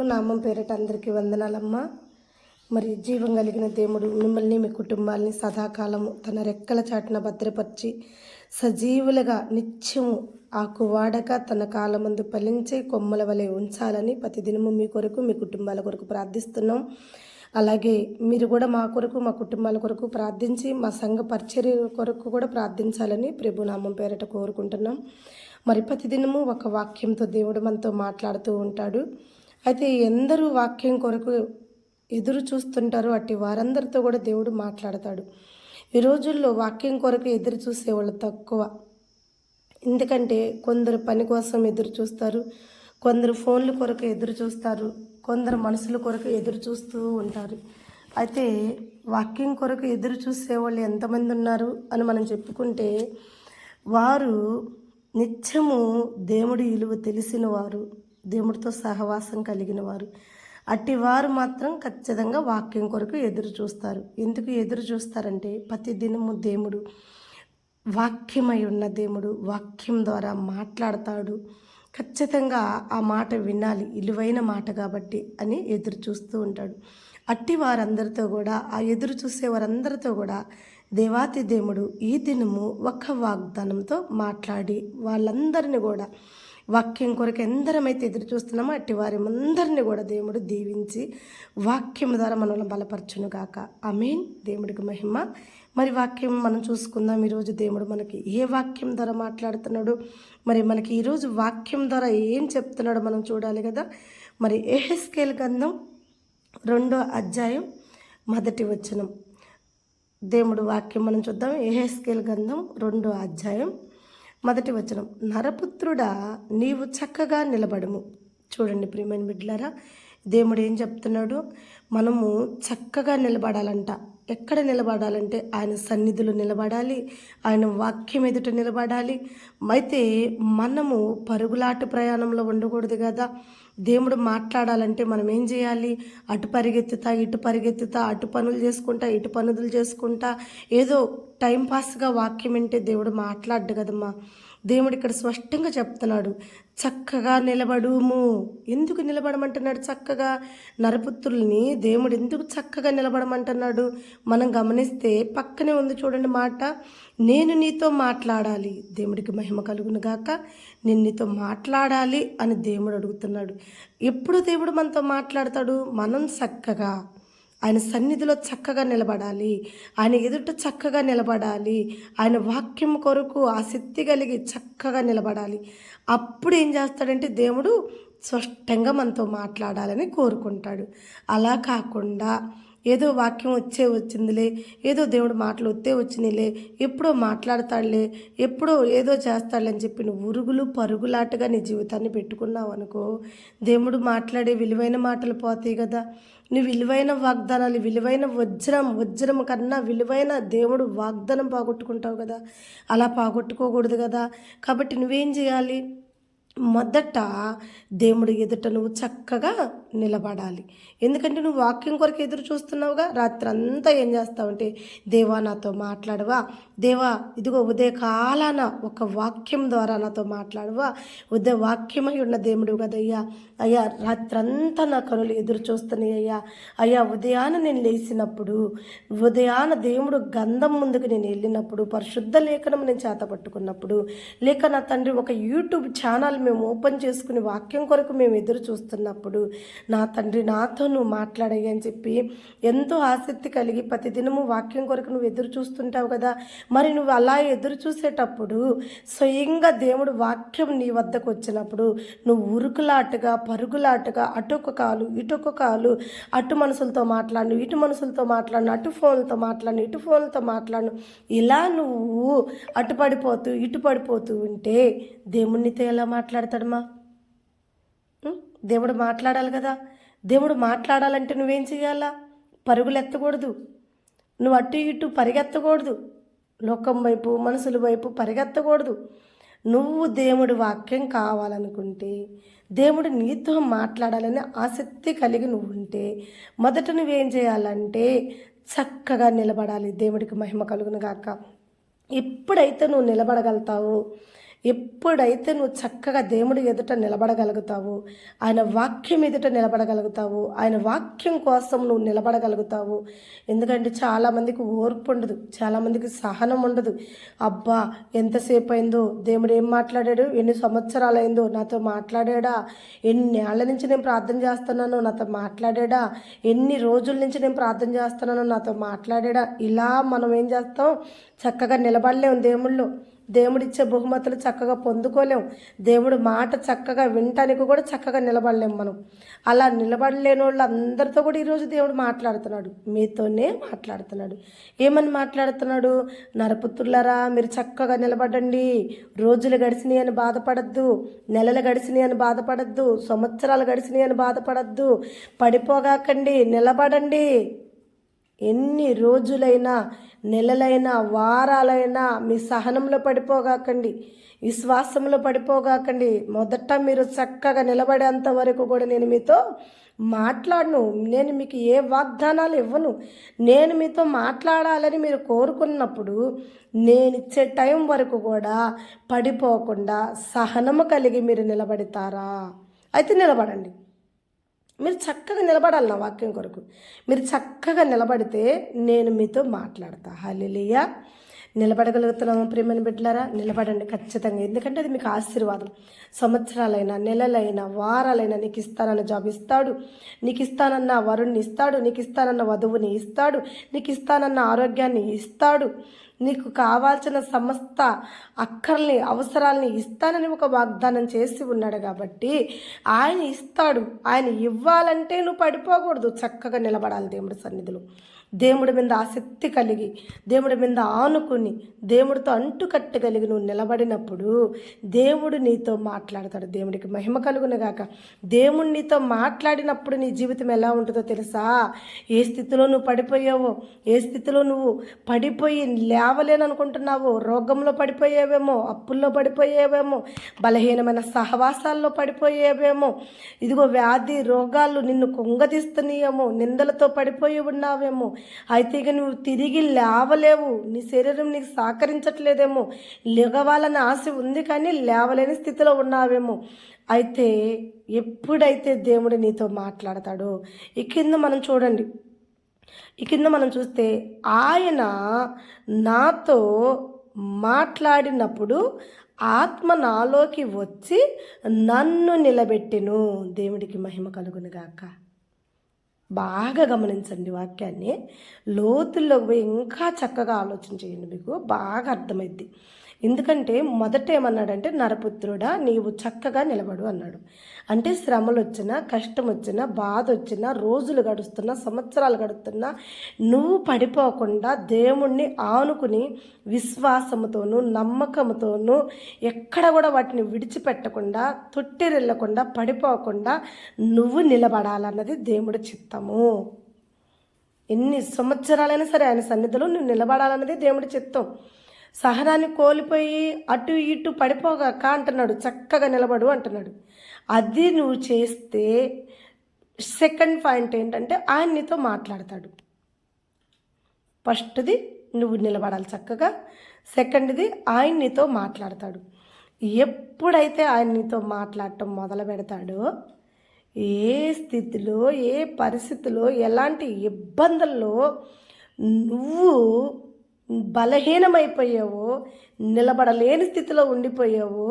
నామం పేరిట అందరికీ వందనాలమ్మ. మరి జీవం కలిగిన దేవుడు మిమ్మల్ని మీ కుటుంబాల్ని సదాకాలము తన రెక్కల చాటున భద్రపరిచి సజీవులుగా నిత్యము ఆకు వాడక తన కాలమందు ఫలించే కొమ్మల వలె ఉంచాలని ప్రతిదినము మీ కొరకు మీ కుటుంబాల కొరకు ప్రార్థిస్తున్నాం. అలాగే మీరు కూడా మా కొరకు మా కుటుంబాల కొరకు ప్రార్థించి మా సంఘ పరిచర్య కొరకు కూడా ప్రార్థించాలని ప్రభునామం పేరిట కోరుకుంటున్నాం. మరి ప్రతిదినము ఒక వాక్యంతో దేవుడు మనతో మాట్లాడుతూ ఉంటాడు. అయితే ఎందరూ వాక్యం కొరకు ఎదురు చూస్తుంటారు అట్టి వారందరితో కూడా దేవుడు మాట్లాడతాడు. ఈ రోజుల్లో వాక్యం కొరకు ఎదురు చూసేవాళ్ళు తక్కువ. ఎందుకంటే కొందరు పని కోసం ఎదురు చూస్తారు కొందరు ఫోన్ల కొరకు ఎదురు చూస్తారు కొందరు మనసుల కొరకు ఎదురు చూస్తూ ఉంటారు. అయితే వాక్యం కొరకు ఎదురు చూసే వాళ్ళు ఎంతమంది ఉన్నారు అని మనం చెప్పుకుంటే వారు నిత్యము దేవుడి విలువ తెలిసిన వారు. దేవుడితో సహవాసం కలిగిన వారు. అట్టి వారు మాత్రం ఖచ్చితంగా వాక్యం కొరకు ఎదురు చూస్తారు. ఎందుకు ఎదురు చూస్తారంటే ప్రతి దినము దేవుడు వాక్యమై ఉన్న దేవుడు వాక్యం ద్వారా మాట్లాడతాడు. ఖచ్చితంగా ఆ మాట వినాలి ఇలువైన మాట కాబట్టి అని ఎదురు చూస్తూ ఉంటాడు. అట్టి వారందరితో కూడా ఆ ఎదురు చూసే వారందరితో కూడా దేవాతి దేవుడు ఈ దినము ఒక వాగ్దానంతో మాట్లాడి వాళ్ళందరిని కూడా వాక్యం కొరకు ఎందరమైతే ఎదురు చూస్తున్నామో అట్టి వారి అందరినీ కూడా దేవుడు దీవించి వాక్యం ద్వారా మనల్ని బలపరచును గాక. అమీన్ దేవుడికి మహిమ. మరి వాక్యం మనం చూసుకుందాం. ఈరోజు దేవుడు మనకి ఏ వాక్యం ద్వారా మాట్లాడుతున్నాడు? మరి మనకి ఈరోజు వాక్యం ద్వారా ఏం చెప్తున్నాడో మనం చూడాలి కదా? మరి ఏహెస్కేల్ గంధం రెండో అధ్యాయం మొదటి వచనం. దేవుడు వాక్యం మనం చూద్దాం. ఏహెస్కేల్ గంధం రెండో అధ్యాయం మొదటి వచనం నరపుత్రుడా నీవు చక్కగా నిలబడము. చూడండి ప్రియమైన బిడ్డలారా దేవుడు ఏం చెప్తున్నాడు? మనము చక్కగా నిలబడాలంట. ఎక్కడ నిలబడాలంటే ఆయన సన్నిధిలో నిలబడాలి ఆయన వాక్యం ఎదుట నిలబడాలి. అయితే మనము పరుగులాట ప్రయాణంలో ఉండకూడదు కదా. దేవుడు మాట్లాడాలంటే మనం ఏం చేయాలి? అటు పరిగెత్తుతా ఇటు పరిగెత్తుతా అటు పనులు చేసుకుంటా ఇటు పనులు చేసుకుంటా. ఏదో టైంపాస్గా వాక్యం వింటే దేవుడు మాట్లాడ్డు కదమ్మా. దేవుడు ఇక్కడ స్పష్టంగా చెప్తున్నాడు. చక్కగా నిలబడుము. ఎందుకు నిలబడమంటున్నాడు చక్కగా? నరపుత్రుల్ని దేవుడు ఎందుకు చక్కగా నిలబడమంటున్నాడు? మనం గమనిస్తే పక్కనే ఉంది చూడండి మాట. నేను నీతో మాట్లాడాలి. దేవుడికి మహిమ కలుగును గాక. నేను నీతో మాట్లాడాలి అని దేవుడు అడుగుతున్నాడు. ఎప్పుడు దేవుడు మనతో మాట్లాడతాడు? మనం చక్కగా. ఆయన సన్నిధిలో చక్కగా నిలబడాలి. ఆయన ఎదుట చక్కగా నిలబడాలి. ఆయన వాక్యం కొరకు ఆసక్తి కలిగి చక్కగా నిలబడాలి. అప్పుడు ఏం చేస్తాడంటే దేవుడు స్పష్టంగా మనతో మాట్లాడాలని కోరుకుంటాడు. అలా కాకుండా ఏదో వాక్యం వచ్చే వచ్చిందిలే ఏదో దేవుడు మాటలు వస్తే వచ్చినాయిలే ఎప్పుడో మాట్లాడతాడులే ఎప్పుడో ఏదో చేస్తాడులే అని చెప్పి నువ్వు ఉరుగులు పరుగులాటగా నీ జీవితాన్ని పెట్టుకున్నావు అనుకో దేవుడు మాట్లాడే విలువైన మాటలు పోతాయి కదా. నీ విలువైన వాగ్దానాలు విలువైన వజ్రం వజ్రం కన్నా విలువైన దేవుడు వాగ్దానం పోగొట్టుకుంటావు కదా. అలా పోగొట్టుకోకూడదు కదా. కాబట్టి నువ్వేం చేయాలి? మొదట దేవుడి ఎదుట నువ్వు చక్కగా నిలబడాలి. ఎందుకంటే నువ్వు వాక్యం కొరకు ఎదురు చూస్తున్నావుగా రాత్రి అంతా ఏం చేస్తావంటే దేవా నాతో మాట్లాడవా? దేవా ఇదిగో ఉదయ కాలాన ఒక వాక్యం ద్వారా నాతో మాట్లాడవా? ఉదయ వాక్యమై ఉన్న దేవుడు కదయ్యా? అయ్యా రాత్రంతా నా కనులు ఎదురు చూస్తున్నాయి అయ్యా. అయ్యా ఉదయాన నేను లేచినప్పుడు ఉదయాన దేవుడు గంధం ముందుకు నేను వెళ్ళినప్పుడు పరిశుద్ధ లేఖనం నేను చేత పట్టుకున్నప్పుడు లేక నా తండ్రి ఒక యూట్యూబ్ ఛానల్ మేము ఓపెన్ చేసుకుని వాక్యం కొరకు మేము ఎదురు చూస్తున్నప్పుడు నా తండ్రి నాతో నువ్వు మాట్లాడాయి అని చెప్పి ఎంతో ఆసక్తి కలిగి ప్రతిదినము వాక్యం కొరకు నువ్వు ఎదురు చూస్తుంటావు కదా. మరి నువ్వు అలా ఎదురు చూసేటప్పుడు స్వయంగా దేవుడు వాక్యం నీ వద్దకు వచ్చినప్పుడు నువ్వు ఉరుకులాటగా పరుగులాటగా అటొక కాలు ఇటొక కాలు అటు మనసులతో మాట్లాడు ఇటు మనసులతో మాట్లాడు అటు ఫోన్లతో మాట్లాడు ఇటు ఫోన్లతో మాట్లాడు ఇలా నువ్వు అటు పడిపోతూ ఇటు పడిపోతూ ఉంటే దేవుణ్ణితో ఎలా మాట్లాడతాడమ్మా? దేవుడు మాట్లాడాలి కదా. దేవుడు మాట్లాడాలంటే నువ్వేం చేయాలా? పరుగులు ఎత్తకూడదు నువ్వు అటు ఇటు పరిగెత్తకూడదు. లోకం వైపు మనుషుల వైపు పరిగెత్తకూడదు. నువ్వు దేవుడి వాక్యం కావాలనుకుంటే దేవుడు నీతో మాట్లాడాలని ఆసక్తి కలిగి నువ్వు ఉంటే మొదట నువ్వేం చేయాలంటే చక్కగా నిలబడాలి. దేవుడికి మహిమ కలుగును గాక. ఎప్పుడైతే నువ్వు నిలబడగలుగుతావో ఎప్పుడైతే నువ్వు చక్కగా దేవుడి ఎదుట నిలబడగలుగుతావు ఆయన వాక్యం ఎదుట నిలబడగలుగుతావు ఆయన వాక్యం కోసం నువ్వు నిలబడగలుగుతావు ఎందుకంటే చాలామందికి ఓర్పు ఉండదు చాలామందికి సహనం ఉండదు. అబ్బా ఎంతసేపు అయిందో దేవుడు ఏం మాట్లాడాడు? ఎన్ని సంవత్సరాలు అయిందో నాతో మాట్లాడాడా? ఎన్ని ఏళ్ళ నుంచి నేను ప్రార్థన చేస్తున్నాను నాతో మాట్లాడాడా? ఎన్ని రోజుల నుంచి నేను ప్రార్థన చేస్తున్నాను నాతో మాట్లాడాడా? ఇలా మనం ఏం చేస్తాం? చక్కగా నిలబడలేము దేవుళ్ళు. దేవుడిచ్చే బహుమతులు చక్కగా పొందుకోలేం. దేవుడు మాట చక్కగా వినటానికి కూడా చక్కగా నిలబడలేం మనం. అలా నిలబడలేని వాళ్ళు అందరితో కూడా ఈరోజు దేవుడు మాట్లాడుతున్నాడు. మీతోనే మాట్లాడుతున్నాడు. ఏమని మాట్లాడుతున్నాడు? నరపుత్రులరా మీరు చక్కగా నిలబడండి. రోజులు గడిచినాయి అని బాధపడద్దు. నెలలు గడిచినాయి అని బాధపడద్దు. సంవత్సరాలు గడిచినాయి అని బాధపడద్దు. పడిపోగాకండి నిలబడండి. ఎన్ని రోజులైనా నెలలైనా వారాలైనా మీ సహనంలో పడిపోగాకండి విశ్వాసంలో పడిపోగాకండి. మొదట మీరు చక్కగా నిలబడేంత వరకు కూడా నేను మీతో మాట్లాడను. నేను మీకు ఏ వాగ్దానాలు ఇవ్వను. నేను మీతో మాట్లాడాలని మీరు కోరుకున్నప్పుడు నేను ఇచ్చే టైం వరకు కూడా పడిపోకుండా సహనము కలిగి మీరు నిలబడతారా? అయితే నిలబడండి. మీరు చక్కగా నిలబడాలి నా వాక్యం కొరకు. మీరు చక్కగా నిలబడితే నేను మీతో మాట్లాడతా. హలిలియా నిలబడగలుగుతున్నాము ప్రేమని బిడ్డలారా నిలబడండి ఖచ్చితంగా. ఎందుకంటే అది మీకు ఆశీర్వాదం. సంవత్సరాలైనా నెలలైనా వారాలైనా నీకు ఇస్తానన్న జాబ్ ఇస్తాడు. నీకు ఇస్తానన్న వరుణ్ణి ఇస్తాడు. నీకు ఇస్తానన్న వధువుని ఇస్తాడు. నీకు ఇస్తానన్న ఆరోగ్యాన్ని ఇస్తాడు. నీకు కావాల్సిన సమస్త అక్కర్ని అవసరాలని ఇస్తానని ఒక వాగ్దానం చేసి ఉన్నాడు కాబట్టి ఆయన ఇస్తాడు. ఆయన ఇవ్వాలంటే నువ్వు పడిపోకూడదు. చక్కగా నిలబడాలి దేవుడి సన్నిధిలో. దేవుడి మీద ఆసక్తి కలిగి దేవుడి మీద ఆనుకుని దేవుడితో అంటుకట్టు కలిగి నువ్వు నిలబడినప్పుడు దేవుడు నీతో మాట్లాడతాడు. దేవుడికి మహిమ కలుగునగాక దేవుడు నీతో మాట్లాడినప్పుడు నీ జీవితం ఎలా ఉంటుందో తెలుసా? ఏ స్థితిలో నువ్వు పడిపోయావో ఏ స్థితిలో నువ్వు పడిపోయి లేవలేననుకుంటున్నావో రోగంలో పడిపోయేవేమో అప్పుల్లో పడిపోయేవేమో బలహీనమైన సహవాసాల్లో పడిపోయేవేమో ఇదిగో వ్యాధి రోగాలు నిన్ను కుంగదీస్తున్నాయేమో నిందలతో పడిపోయి ఉన్నావేమో అయితే ఇక నువ్వు తిరిగి లేవలేవు. నీ శరీరం నీకు సహకరించట్లేదేమో. లెగవాలని ఆశ ఉంది కానీ లేవలేని స్థితిలో ఉన్నావేమో. అయితే ఎప్పుడైతే దేవుడు నీతో మాట్లాడతాడో ఈ కింద మనం చూడండి. ఈ కింద మనం చూస్తే ఆయన నాతో మాట్లాడినప్పుడు ఆత్మ నాలోకి వచ్చి నన్ను నిలబెట్టెను. దేవుడికి మహిమ కలుగునుగాక. బాగా గమనించండి వాక్యాన్ని. లోతుల్లో పోయి ఇంకా చక్కగా ఆలోచన చేయండి మీకు. బాగా అర్థమైద్ది. ఎందుకంటే మొదట ఏమన్నాడంటే నరపుత్రుడా నీవు చక్కగా నిలబడు అన్నాడు. అంటే శ్రమలు వచ్చినా కష్టం వచ్చినా బాధ వచ్చినా రోజులు గడుస్తున్నా సంవత్సరాలు గడుస్తున్నా నువ్వు పడిపోకుండా దేవుణ్ణి ఆనుకుని విశ్వాసముతోనూ నమ్మకంతోనూ ఎక్కడ కూడా వాటిని విడిచిపెట్టకుండా తొట్టిరెళ్ళకుండా పడిపోకుండా నువ్వు నిలబడాలన్నది దేవుడి చిత్తము. ఎన్ని సంవత్సరాలైనా సరే ఆయన సన్నిధిలో నువ్వు నిలబడాలన్నది దేవుడి చిత్తం. సహనాన్ని కోల్పోయి అటు ఇటు పడిపోగాక అంటున్నాడు చక్కగా నిలబడు అంటున్నాడు. అది నువ్వు చేస్తే సెకండ్ పాయింట్ ఏంటంటే ఆయన నీతో మాట్లాడతాడు. ఫస్ట్ది నువ్వు నిలబడాలి చక్కగా. సెకండ్ది ఆయన నీతో మాట్లాడతాడు. ఎప్పుడైతే ఆయన నీతో మాట్లాడటం మొదలు పెడతాడో ఏ స్థితిలో ఏ పరిస్థితిలో ఎలాంటి ఇబ్బందుల్లో నువ్వు బలహీనమైపోయావో నిలబడలేని స్థితిలో ఉండిపోయావో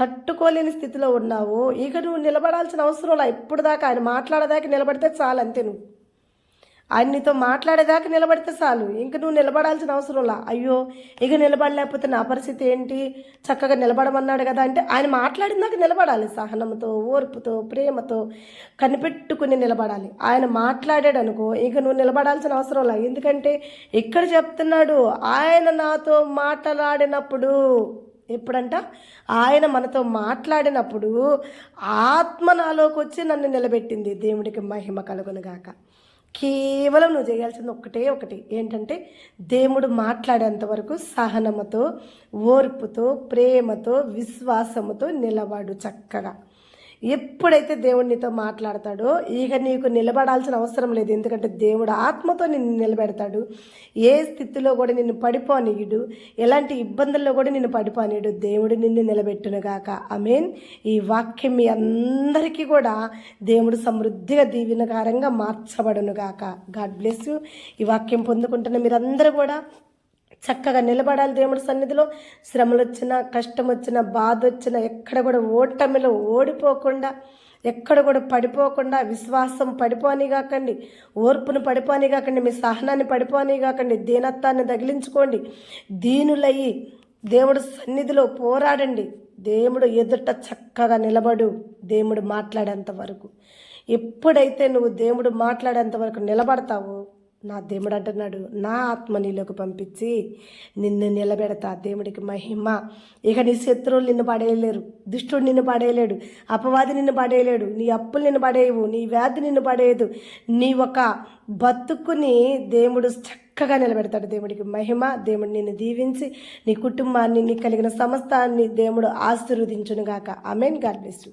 తట్టుకోలేని స్థితిలో ఉన్నావో. ఇక నువ్వు నిలబడాల్సిన అవసరం లా ఇప్పుడు దాకా ఆయన మాట్లాడేదాకా నిలబడితే చాలు అంతే నువ్వు. ఆయన నీతో మాట్లాడేదాకా నిలబడితే చాలు. ఇంక నువ్వు నిలబడాల్సిన అవసరంలా అయ్యో ఇక నిలబడలేకపోతే నా పరిస్థితి ఏంటి? చక్కగా నిలబడమన్నాడు కదా అంటే ఆయన మాట్లాడినాక నిలబడాలి. సహనంతో ఓర్పుతో ప్రేమతో కనిపెట్టుకుని నిలబడాలి. ఆయన మాట్లాడాడు అనుకో ఇక నువ్వు నిలబడాల్సిన అవసరంలా ఎందుకంటే ఇక్కడ చెప్తున్నాడు ఆయన నాతో మాట్లాడినప్పుడు ఎప్పుడంట? ఆయన మనతో మాట్లాడినప్పుడు ఆత్మ నాలోకి వచ్చి నన్ను నిలబెట్టింది. దేవుడికి మహిమ కలుగునుగాక కేవలం నువ్వు చేయాల్సింది ఒకటే ఒకటి. ఏంటంటే దేవుడు మాట్లాడేంత వరకు సహనముతో ఓర్పుతో ప్రేమతో విశ్వాసముతో నిలబడు చక్కగా. ఎప్పుడైతే దేవుడు నీతో మాట్లాడతాడో ఇక నీకు నిలబడాల్సిన అవసరం లేదు. ఎందుకంటే దేవుడు ఆత్మతో నిన్ను నిలబెడతాడు. ఏ స్థితిలో కూడా నిన్ను పడిపోనీయుడు ఎలాంటి ఇబ్బందుల్లో కూడా నిన్ను పడిపోనీయుడు దేవుడు నిన్ను నిలబెట్టునుగాక మీన్ ఈ వాక్యం మీ అందరికీ కూడా దేవుడు సమృద్ధిగా దీవెనకారంగా మార్చబడునుగాక గాడ్ బ్లెస్ యూ. ఈ వాక్యం పొందుకుంటున్న మీరందరూ కూడా చక్కగా నిలబడాలి దేవుడి సన్నిధిలో. శ్రమలు వచ్చినా కష్టం వచ్చినా బాధ వచ్చినా ఎక్కడ కూడా ఓటమిలో ఓడిపోకుండా ఎక్కడ కూడా పడిపోకుండా విశ్వాసం పడిపోని కాకండి ఓర్పును పడిపోని కాకండి మీ సహనాన్ని పడిపోని కాకండి దీనత్వాన్ని తగిలించుకోండి. దీనులయ్యి దేవుడు సన్నిధిలో పోరాడండి. దేవుడు ఎదుట చక్కగా నిలబడు. దేవుడు మాట్లాడేంత వరకు. ఎప్పుడైతే నువ్వు దేవుడు మాట్లాడేంత వరకు నిలబడతావో నా దేవుడు అంటున్నాడు నా ఆత్మ నీలోకి పంపించి నిన్ను నిలబెడతా. దేవుడికి మహిమ. ఇక నీ శత్రువులు నిన్ను పడేయలేరు దుష్టుడు నిన్ను పడేయలేడు అపవాది నిన్ను పడేయలేడు నీ అప్పులు నిన్ను పడేయవు నీ వ్యాధి నిన్ను పడేయదు. నీ ఒక బతుకుని దేవుడు చక్కగా నిలబెడతాడు. దేవుడికి మహిమ దేవుడు నిన్ను దీవించి నీ కుటుంబాన్ని నీ కలిగిన సమస్తాన్ని దేవుడు ఆశీర్వదించునుగాక. Amen God bless